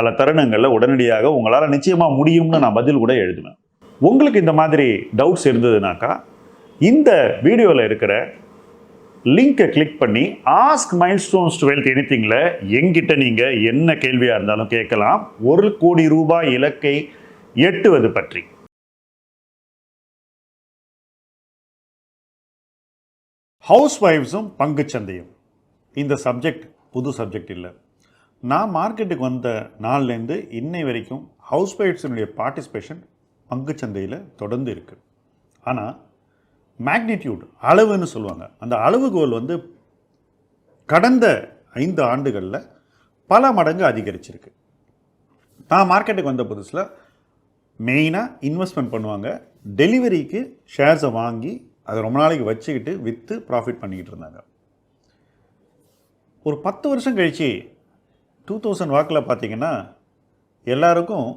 பல தருணங்களில் உடனடியாக உங்களால் நிச்சயமாக முடியும்னு நான் பதில் கூட எழுதுவேன். உங்களுக்கு இந்த மாதிரி டவுட்ஸ் இருந்ததுனாக்கா இந்த வீடியோவில் இருக்கிற லிங்கை கிளிக் பண்ணி ஆஸ்க் மைல் ஸ்டோன்ஸ் டுவெல்த் எனித்திங்கில் எங்கிட்ட நீங்கள் என்ன கேள்வியாக இருந்தாலும் கேட்கலாம். ஒரு கோடி ரூபாய் இலக்கை எட்டுவது பற்றி. ஹவுஸ் ஒய்ஃப்ஸும் பங்குச்சந்தையும் இந்த சப்ஜெக்ட் புது சப்ஜெக்ட் இல்லை. நான் மார்க்கெட்டுக்கு வந்த நாள்லேருந்து இன்னை வரைக்கும் ஹவுஸ் ஒய்ஃப்ஸினுடைய பார்ட்டிசிபேஷன் பங்குச்சந்தையில் தொடர்ந்து இருக்குது ஆனால் மேக்னிடியூட் அளவுன்னு சொல்லுவாங்க. அந்த அளவுகோல் வந்து கடந்த ஐந்து ஆண்டுகளில் பல மடங்கு அதிகரிச்சிருக்கு. நான் மார்க்கெட்டுக்கு வந்த புதுசில் மெயினாக இன்வெஸ்ட்மெண்ட் பண்ணுவாங்க. டெலிவரிக்கு ஷேர்ஸை வாங்கி அதை ரொம்ப நாளைக்கு வச்சுக்கிட்டு விற்று ப்ராஃபிட் பண்ணிக்கிட்டு இருந்தாங்க. ஒரு பத்து வருஷம் கழித்து டூ தௌசண்ட் வாக்கில் பார்த்தீங்கன்னா எல்லாருக்கும்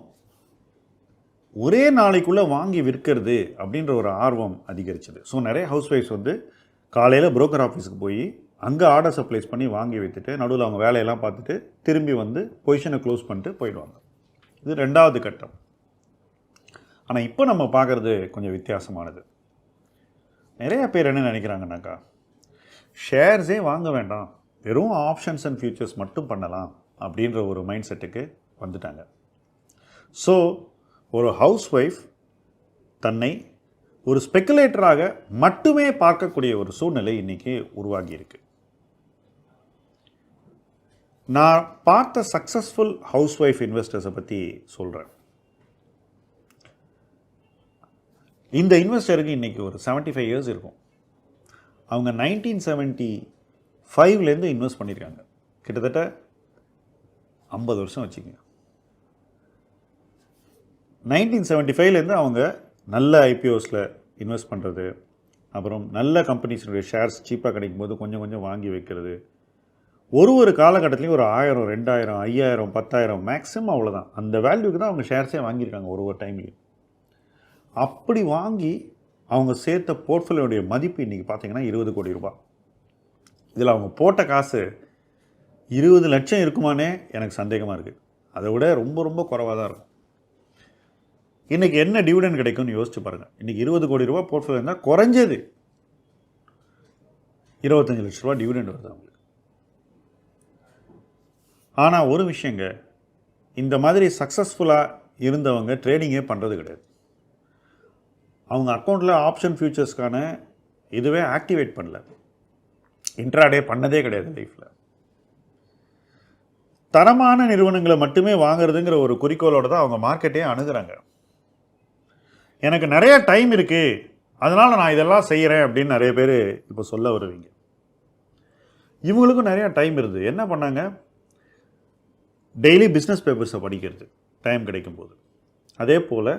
ஒரே நாளைக்குள்ளே வாங்கி விற்கிறது அப்படின்ற ஒரு ஆர்வம் அதிகரிச்சது. ஸோ நிறைய ஹவுஸ் ஒய்ஃப்ஸ் வந்து காலையில் புரோக்கர் ஆஃபீஸுக்கு போய் அங்கே ஆர்டர் சப்ளைஸ் பண்ணி வாங்கி வைத்துட்டு நடுவில் அவங்க வேலையெல்லாம் பார்த்துட்டு திரும்பி வந்து பொசிஷனை க்ளோஸ் பண்ணிட்டு போயிடுவாங்க. இது ரெண்டாவது கட்டம். ஆனால் இப்போ நம்ம பார்க்குறது கொஞ்சம் வித்தியாசமானது. நிறையா பேர் என்ன நினைக்கிறாங்கனாக்கா ஷேர்ஸே வாங்க வேண்டாம். வெறும் ஆப்ஷன்ஸ் அண்ட் ஃபியூச்சர்ஸ் மட்டும் பண்ணலாம். அப்படின்ற ஒரு மைண்ட் செட்டுக்கு வந்துட்டாங்க. ஸோ ஒரு ஹவுஸ் ஒய்ஃப் தன்னை ஒரு ஸ்பெக்குலேட்டராக மட்டுமே பார்க்கக்கூடிய ஒரு சூழ்நிலை இன்றைக்கி உருவாகியிருக்கு நான் பார்த்த சக்ஸஸ்ஃபுல் ஹவுஸ் ஒய்ஃப் இன்வெஸ்டர்ஸை பற்றி சொல்கிறேன் இந்த இன்வெஸ்டருக்கு இன்றைக்கி ஒரு 75 ஃபைவ் இயர்ஸ் இருக்கும். அவங்க நைன்டீன் செவன்ட்டி ஃபைவ்லேருந்து இன்வெஸ்ட் பண்ணியிருக்காங்க கிட்டத்தட்ட ஐம்பது வருஷம் வச்சுக்கோங்க. நைன்டீன் செவன்ட்டி ஃபைவ்லேருந்து அவங்க நல்ல ஐபிஓஸில் இன்வெஸ்ட் பண்ணுறது அப்புறம் நல்ல கம்பெனிஸினுடைய ஷேர்ஸ் சீப்பாக கிடைக்கும் போது கொஞ்சம் கொஞ்சம் வாங்கி வைக்கிறது. ஒரு ஒரு காலகட்டத்துலேயும் ஒரு ஆயிரம் ரெண்டாயிரம் ஐயாயிரம் பத்தாயிரம் மேக்ஸிமம் அவ்வளோதான் அந்த வேல்யூக்கு தான் அவங்க ஷேர்ஸே வாங்கியிருக்காங்க ஒரு ஒரு டைம்லேயும் அப்படி வாங்கி அவங்க சேர்த்த போர்ட்ஃபோலியோடைய மதிப்பு இன்றைக்கி பார்த்தீங்கன்னா இருபது கோடி ரூபாய். இதில் அவங்க போட்ட காசு இருபது லட்சம் இருக்குமானே எனக்கு சந்தேகமாக இருக்குது அதை விட ரொம்ப ரொம்ப குறைவாக தான் இருக்கும். இன்றைக்கி என்ன டிவிடன் கிடைக்கும்னு யோசிச்சு பாருங்கள் இன்றைக்கி இருபது கோடி ரூபா போர்ட்ஃபோலியோ இருந்தால் குறைஞ்சது. இருபத்தஞ்சு லட்ச ரூபா டிவிடெண்ட் வருது அவங்களுக்கு. ஆனால் ஒரு விஷயங்க இந்த மாதிரி சக்ஸஸ்ஃபுல்லாக இருந்தவங்க ட்ரேடிங்கே பண்ணுறது கிடையாது. அவங்க அக்கௌண்ட்டில் ஆப்ஷன் ஃபியூச்சர்ஸ்க்கான இதுவே ஆக்டிவேட் பண்ணல. இன்ட்ராடே பண்ணதே கிடையாது லைஃப்பில் தரமான நிறுவனங்களை மட்டுமே வாங்குறதுங்கிற ஒரு குறிக்கோளோட தான் அவங்க மார்க்கெட்டே அணுகிறாங்க. எனக்கு நிறைய டைம் இருக்குது அதனால் நான் இதெல்லாம் செய்கிறேன் அப்படின்னு நிறைய பேர் இப்போ சொல்ல வருவீங்க. இவங்களுக்கும் நிறையா டைம் இருந்தது என்ன பண்ணாங்க? டெய்லி பிஸ்னஸ் பேப்பர்ஸை படிக்கிறது டைம் கிடைக்கும்போது. அதே போல்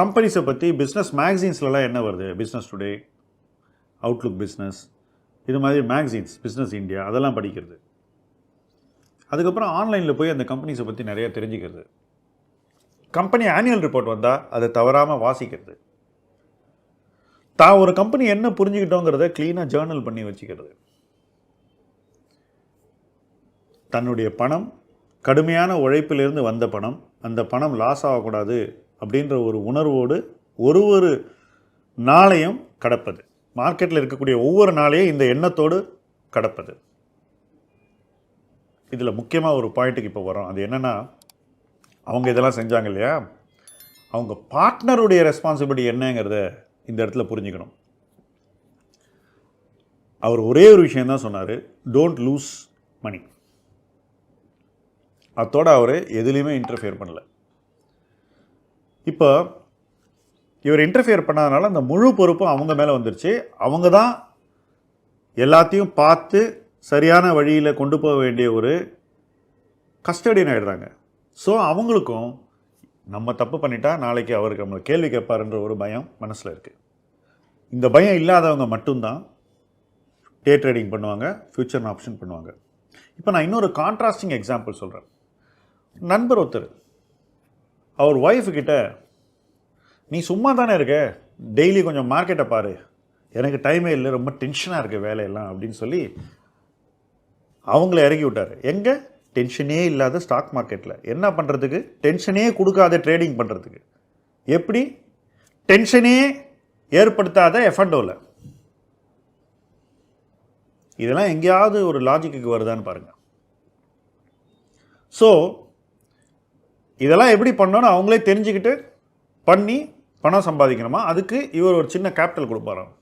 கம்பெனிஸை பற்றி பிஸ்னஸ் மேக்சின்ஸ்லலாம் என்ன வருது? பிஸ்னஸ் டுடே அவுட்லுக் பிஸ்னஸ் இது மாதிரி மேக்சின்ஸ் பிஸ்னஸ் இந்தியா அதெல்லாம் படிக்கிறது. அதுக்கப்புறம் ஆன்லைனில் போய் அந்த கம்பெனிஸை பற்றி நிறைய தெரிஞ்சுக்கிறது. கம்பெனி ஆனுவல் ரிப்போர்ட் வந்தால் அதை தவறாமல் வாசிக்கிறது. தான் ஒரு கம்பெனி என்ன புரிஞ்சுக்கிட்டோங்கிறத க்ளீனாக ஜேர்னல் பண்ணி வச்சுக்கிறது. தன்னுடைய பணம் கடுமையான உழைப்பிலிருந்து வந்த பணம் அந்த பணம் லாஸ் ஆகக்கூடாது அப்படின்ற ஒரு உணர்வோடு ஒரு ஒரு நாளையும் கடப்பது. மார்க்கெட்டில் இருக்கக்கூடிய ஒவ்வொரு நாளையும் இந்த எண்ணத்தோடு கடப்பது. இதில் முக்கியமாக ஒரு பாயிண்ட்டுக்கு இப்போ வரோம் அது என்னென்னா அவங்க இதெல்லாம் செஞ்சாங்க இல்லையா? அவங்க பார்ட்னருடைய ரெஸ்பான்சிபிலிட்டி என்னங்கிறத இந்த இடத்துல புரிஞ்சுக்கணும். அவர் ஒரே ஒரு விஷயந்தான் சொன்னார் டோன்ட் லூஸ் மணி அத்தோடு அவர் எதுலேயுமே இன்டர்ஃபியர் பண்ணல. இப்போ இவர் இன்டர்ஃபியர் பண்ணாதனால அந்த முழு பொறுப்பும் அவங்க மேலே வந்துருச்சு. அவங்க தான் எல்லாத்தையும் பார்த்து சரியான வழியில் கொண்டு போக வேண்டிய ஒரு கஸ்டடியன் ஆகிடுறாங்க ஸோ அவங்களுக்கும் நம்ம தப்பு பண்ணிட்டா நாளைக்கு அவருக்கு நம்மளை கேள்வி கேட்பாருன்ற ஒரு பயம் மனசில் இருக்குது இந்த பயம் இல்லாதவங்க மட்டும்தான் டே ட்ரேடிங் பண்ணுவாங்க ஃப்யூச்சர் ஆப்ஷன் பண்ணுவாங்க. இப்போ நான் இன்னொரு கான்ட்ராஸ்டிங் எக்ஸாம்பிள் சொல்கிறேன் நண்பர் ஒருத்தர் அவர் ஒய்ஃப்கிட்ட நீ சும்மா தானே இருக்க? டெய்லி கொஞ்சம் மார்க்கெட்டை பாரு. எனக்கு டைமே இல்லை ரொம்ப டென்ஷனாக இருக்குது வேலையெல்லாம் அப்படின்னு சொல்லி அவங்கள இறக்கி விட்டார். எங்கே? டென்ஷனே இல்லாத ஸ்டாக் மார்க்கெட்டில் என்ன பண்ணுறதுக்கு டென்ஷனே கொடுக்காத ட்ரேடிங் பண்ணுறதுக்கு எப்படி? டென்ஷனே ஏற்படுத்தாத எஃபண்டோவில் இதெல்லாம் எங்கேயாவது ஒரு லாஜிக்கு வருதான்னு பாருங்கள் ஸோ இதெல்லாம் எப்படி பண்ணோன்னு அவங்களே தெரிஞ்சுக்கிட்டு பண்ணி பணம் சம்பாதிக்கணுமா? அதுக்கு இவர் ஒரு சின்ன கேபிட்டல் கொடுப்பாராம்.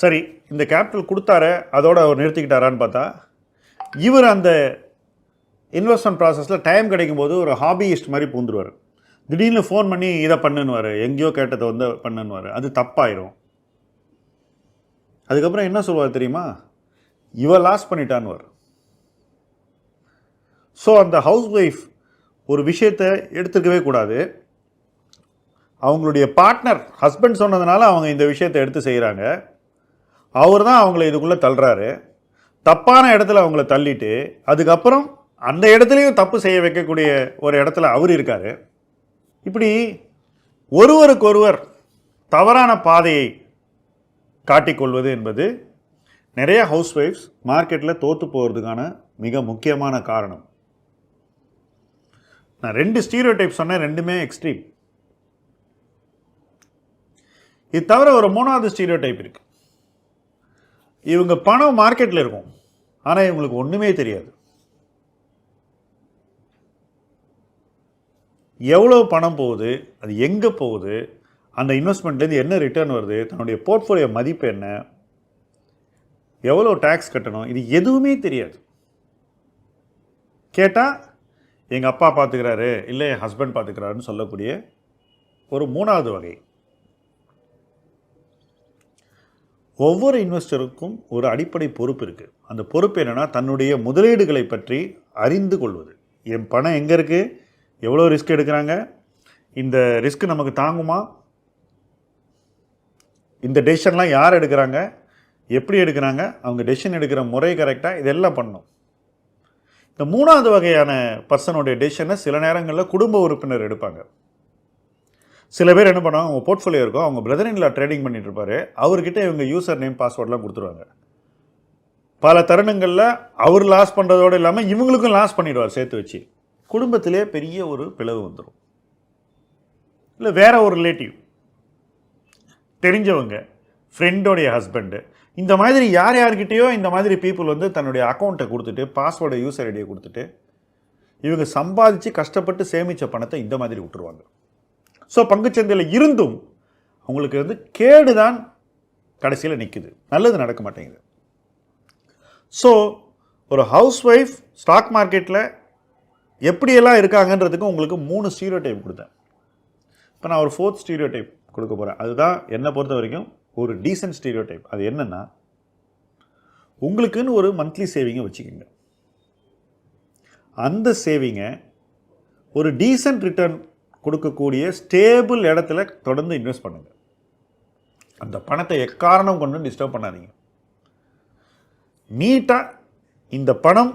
சரி இந்த கேபிட்டல் கொடுத்தாரு அதோடு அவர் நிறுத்திக்கிட்டாரான்னு பார்த்தா இவர் அந்த இன்வெஸ்ட்மெண்ட் ப்ராசஸில் டைம் கிடைக்கும் போது ஒரு ஹாபியிஸ்ட் மாதிரி பூந்துருவார். திடீர்னு ஃபோன் பண்ணி இதை பண்ணுன்னுவார். எங்கேயோ கேட்டதை வந்து பண்ணுன்னுவார். அது தப்பாயிரும். அதுக்கப்புறம் என்ன சொல்லுவார் தெரியுமா? இவ லாஸ் பண்ணிட்டான்னுவார். ஸோ அந்த ஹவுஸ் ஒய்ஃப் ஒரு விஷயத்தை எடுத்துக்கவே கூடாது. அவங்களுடைய பார்ட்னர் ஹஸ்பண்ட் சொன்னதுனால அவங்க இந்த விஷயத்தை எடுத்து செய்கிறாங்க அவர் தான் அவங்கள இதுக்குள்ளே தள்ளுறாரு. தப்பான இடத்துல அவங்கள தள்ளிட்டு அதுக்கப்புறம் அந்த இடத்துலையும் தப்பு செய்ய வைக்கக்கூடிய ஒரு இடத்துல அவர் இருக்கார். இப்படி ஒருவருக்கொருவர் தவறான பாதையை காட்டிக்கொள்வது என்பது நிறைய ஹவுஸ் ஒய்ஃப்ஸ் மார்க்கெட்டில் தோற்று போகிறதுக்கான மிக முக்கியமான காரணம். நான் ரெண்டு ஸ்டீரியோ டைப் சொன்னேன் ரெண்டுமே எக்ஸ்ட்ரீம் இது தவிர ஒரு மூணாவது ஸ்டீரியோ டைப் இருக்குது இவங்க பணம் மார்க்கெட்டில் இருக்கும். ஆனால் இவங்களுக்கு ஒன்றுமே தெரியாது. எவ்வளோ பணம் போகுது அது எங்கே போகுது அந்த இன்வெஸ்ட்மெண்ட்லேருந்து என்ன ரிட்டர்ன் வருது தன்னுடைய போர்ட்ஃபோலியோ மதிப்பு என்ன எவ்வளோ டேக்ஸ் கட்டணும் இது எதுவுமே தெரியாது. கேட்டால் எங்கள் அப்பா பார்த்துக்கிறாரு இல்லை என் ஹஸ்பண்ட் பார்த்துக்கிறாருன்னு சொல்லக்கூடிய ஒரு மூணாவது வகை. ஒவ்வொரு இன்வெஸ்டருக்கும் ஒரு அடிப்படை பொறுப்பு இருக்குது அந்த பொறுப்பு என்னென்னா தன்னுடைய முதலீடுகளை பற்றி அறிந்து கொள்வது. என் பணம் எங்கே இருக்குது எவ்வளோ ரிஸ்க் எடுக்கிறாங்க? இந்த ரிஸ்க் நமக்கு தாங்குமா? இந்த டெசிஷன்லாம் யார் எடுக்கிறாங்க? எப்படி எடுக்கிறாங்க? அவங்க டெசிஷன் எடுக்கிற முறை கரெக்டாக இதெல்லாம் பண்ணும். இந்த மூணாவது வகையான பர்சனுடைய டெசிஷனை சில நேரங்களில் குடும்ப உறுப்பினர் எடுப்பாங்க. சில பேர் என்ன பண்ணுவாங்க அவங்க போர்ட்ஃபோலியோ இருக்கும் அவங்க பிரதர் இன்லா ட்ரேடிங் பண்ணிட்டு இருப்பாரு. அவர்கிட்ட இவங்க யூசர் நேம் பாஸ்வேர்ட்லாம் கொடுத்துருவாங்க. பல தருணங்களில் அவர் லாஸ் பண்ணுறதோடு இல்லாமல் இவங்களுக்கும் லாஸ் பண்ணிடுவார் சேர்த்து வச்சு. குடும்பத்திலே பெரிய ஒரு பிளவு வந்துடும் இல்லை வேற ஒரு ரிலேட்டிவ் தெரிஞ்சவங்க ஃப்ரெண்டோடைய ஹஸ்பண்டு இந்த மாதிரி யார் யார்கிட்டேயோ இந்த மாதிரி பீப்புள் வந்து தன்னுடைய அக்கௌண்ட்டை கொடுத்துட்டு பாஸ்வேர்டை யூசர் ஐடியை கொடுத்துட்டு இவங்க சம்பாதிச்சு கஷ்டப்பட்டு சேமித்த பணத்தை இந்த மாதிரி விட்டுருவாங்க. ஸோ பங்குச்சந்தையில் இருந்தும் அவங்களுக்கு வந்து கேடு தான் கடைசியில் நிற்குது நல்லது நடக்க மாட்டேங்குது. ஸோ ஒரு ஹவுஸ் ஒய்ஃப் ஸ்டாக் மார்க்கெட்டில் எப்படியெல்லாம் இருக்காங்கன்றதுக்கு உங்களுக்கு மூணு ஸ்டீரியோ டைப் கொடுத்தேன். இப்போ நான் ஒரு ஃபோர்த் ஸ்டீரியோ டைப் கொடுக்க போகிறேன் அதுதான் என்னை பொறுத்த வரைக்கும் ஒரு டீசன்ட் ஸ்டீரியோ டைப் அது என்னென்னா உங்களுக்குன்னு ஒரு மந்த்லி சேவிங்கை வச்சுக்கோங்க. அந்த சேவிங்கை ஒரு டீசென்ட் ரிட்டர்ன் கொடுக்கக்கூடிய ஸ்டேபிள் இடத்துல தொடர்ந்து இன்வெஸ்ட் பண்ணுங்கள் அந்த பணத்தை எக்காரணம் கொண்டு டிஸ்டர்ப் பண்ணாதீங்க. நீட்டாக இந்த பணம்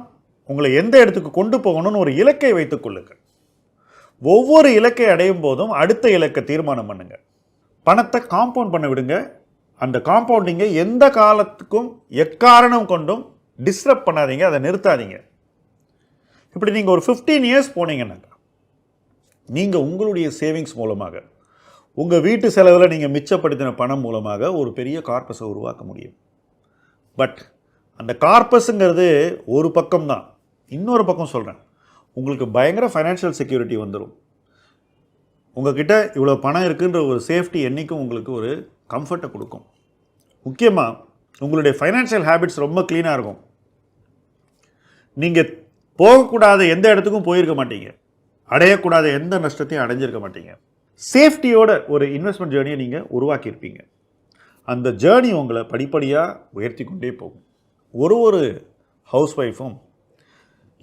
உங்களை எந்த இடத்துக்கு கொண்டு போகணும்னு ஒரு இலக்கை வைத்துக் கொள்ளுங்கள். ஒவ்வொரு இலக்கை அடையும் போதும் அடுத்த இலக்கை தீர்மானம் பண்ணுங்கள் பணத்தை காம்பவுண்ட் பண்ண விடுங்க. அந்த காம்பவுண்டிங்கை எந்த காலத்துக்கும் எக்காரணம் கொண்டும் டிஸ்டர்ப் பண்ணாதீங்க. அதை நிறுத்தாதீங்க. இப்படி நீங்கள் ஒரு ஃபிஃப்டீன் இயர்ஸ் போனீங்கன்னாக்கா நீங்கள் உங்களுடைய சேவிங்ஸ் மூலமாக உங்கள் வீட்டு செலவில் நீங்கள் மிச்சப்படுத்தின பணம் மூலமாக ஒரு பெரிய கார்பஸை உருவாக்க முடியும். பட் அந்த கார்பஸுங்கிறது ஒரு பக்கம் தான். இன்னொரு பக்கம் சொல்கிறேன் உங்களுக்கு பயங்கர ஃபைனான்ஷியல் செக்யூரிட்டி வந்துடும் உங்ககிட்ட இவ்வளோ பணம் இருக்குன்ற ஒரு சேஃப்டி என்றைக்கும் உங்களுக்கு ஒரு கம்ஃபர்ட்டை கொடுக்கும். முக்கியமாக உங்களுடைய ஃபைனான்ஷியல் ஹேபிட்ஸ் ரொம்ப க்ளீனாக இருக்கும். நீங்கள் போகக்கூடாத எந்த இடத்துக்கும் போயிருக்க மாட்டீங்க. அடையக்கூடாத எந்த நஷ்டத்தையும் அடைஞ்சிருக்க மாட்டீங்க. சேஃப்டியோட ஒரு இன்வெஸ்ட்மெண்ட் ஜேர்னியை நீங்கள் உருவாக்கியிருப்பீங்க. அந்த ஜேர்னி உங்களை படிப்படியாக உயர்த்தி கொண்டே போகும். ஒரு ஒரு ஹவுஸ் ஒய்ஃபும்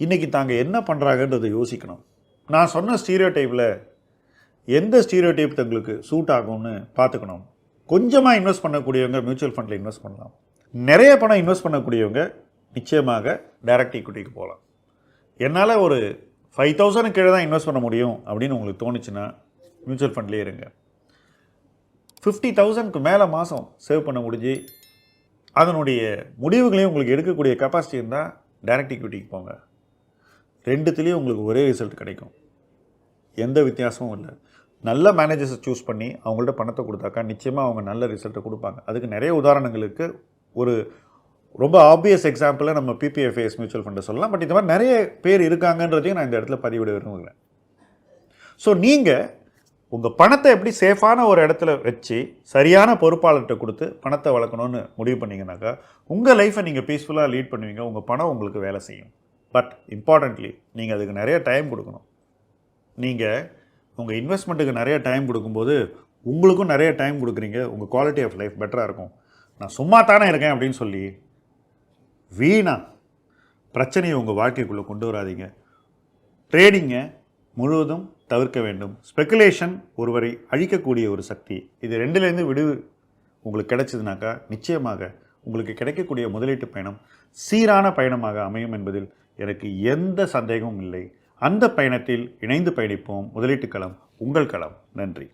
இன்றைக்கி தாங்க என்ன பண்ணுறாங்கன்றதை யோசிக்கணும். நான் சொன்ன ஸ்டீரியோ டைப்பில் எந்த ஸ்டீரியோ டைப் தங்களுக்கு சூட் ஆகும்னு பார்த்துக்கணும். கொஞ்சமாக இன்வெஸ்ட் பண்ணக்கூடியவங்க மியூச்சுவல் ஃபண்டில் இன்வெஸ்ட் பண்ணலாம். நிறைய பணம் இன்வெஸ்ட் பண்ணக்கூடியவங்க நிச்சயமாக டைரக்ட் ஈக்விட்டிக்கு போகலாம். என்னால் ஒரு ஃபைவ் தௌசண்ட் கீழே தான் இன்வெஸ்ட் பண்ண முடியும் அப்படின்னு உங்களுக்கு தோணுச்சுன்னா மியூச்சுவல் ஃபண்ட்லேயே இருங்க. ஃபிஃப்டி தௌசண்ட்க்கு மேலே மாதம் சேவ் பண்ண முடிஞ்சு அதனுடைய முடிவுகளையும் உங்களுக்கு எடுக்கக்கூடிய கெப்பாசிட்டி இருந்தால் டைரக்ட் இக்விட்டிக்கு போங்க. ரெண்டுத்துலேயும் உங்களுக்கு ஒரே ரிசல்ட் கிடைக்கும். எந்த வித்தியாசமும் இல்லை. நல்ல மேனேஜர்ஸை சூஸ் பண்ணி அவங்கள்ட்ட பணத்தை கொடுத்தாக்கா நிச்சயமாக அவங்க நல்ல ரிசல்ட்டை கொடுப்பாங்க. அதுக்கு நிறைய உதாரணங்களுக்கு ஒரு ரொம்ப ஆப்வியஸ் எக்ஸாம்பிளை நம்ம பிபிஎஃப்ஏஎஸ் மியூச்சுவல் ஃபண்டை சொல்லலாம். பட் இந்த மாதிரி நிறைய பேர் இருக்காங்கன்றதையும் நான் இந்த இடத்துல பதிவிட விரும்புகிறேன். ஸோ நீங்கள் உங்கள் பணத்தை எப்படி சேஃபான ஒரு இடத்துல வச்சு சரியான பொறுப்பாளர்கிட்ட கொடுத்து பணத்தை வளர்க்கணும்னு முடிவு பண்ணீங்கன்னாக்கா உங்கள் லைஃப்பை நீங்கள் பீஸ்ஃபுல்லாக லீட் பண்ணுவீங்க. உங்கள் பணம் உங்களுக்கு வேலை செய்யும். பட் இம்பார்ட்டண்ட்லி நீங்கள் அதுக்கு நிறைய டைம் கொடுக்கணும். நீங்கள் உங்கள் இன்வெஸ்ட்மெண்ட்டுக்கு நிறைய டைம் கொடுக்கும்போது உங்களுக்கும் நிறைய டைம் கொடுக்குறீங்க. உங்கள் குவாலிட்டி ஆஃப் லைஃப் பெட்டராக இருக்கும். நான் சும்மா தானே இருக்கேன் அப்படின்னு சொல்லி வீணா பிரச்சனையை உங்கள் வாழ்க்கைக்குள்ளே கொண்டு வராதீங்க. ட்ரேடிங்கை முழுவதும் தவிர்க்க வேண்டும். ஸ்பெகுலேஷன் ஒருவரை அழிக்கக்கூடிய ஒரு சக்தி. இது ரெண்டுலேருந்து விடுவு உங்களுக்கு கிடைச்சதுனாக்கா நிச்சயமாக உங்களுக்கு கிடைக்கக்கூடிய முதலீட்டு பயணம் சீரான பயணமாக அமையும் என்பதில் எனக்கு எந்த சந்தேகமும் இல்லை. அந்த பயணத்தில் இணைந்து பயணிப்போம். முதலீட்டு களம் உங்கள் களம். நன்றி.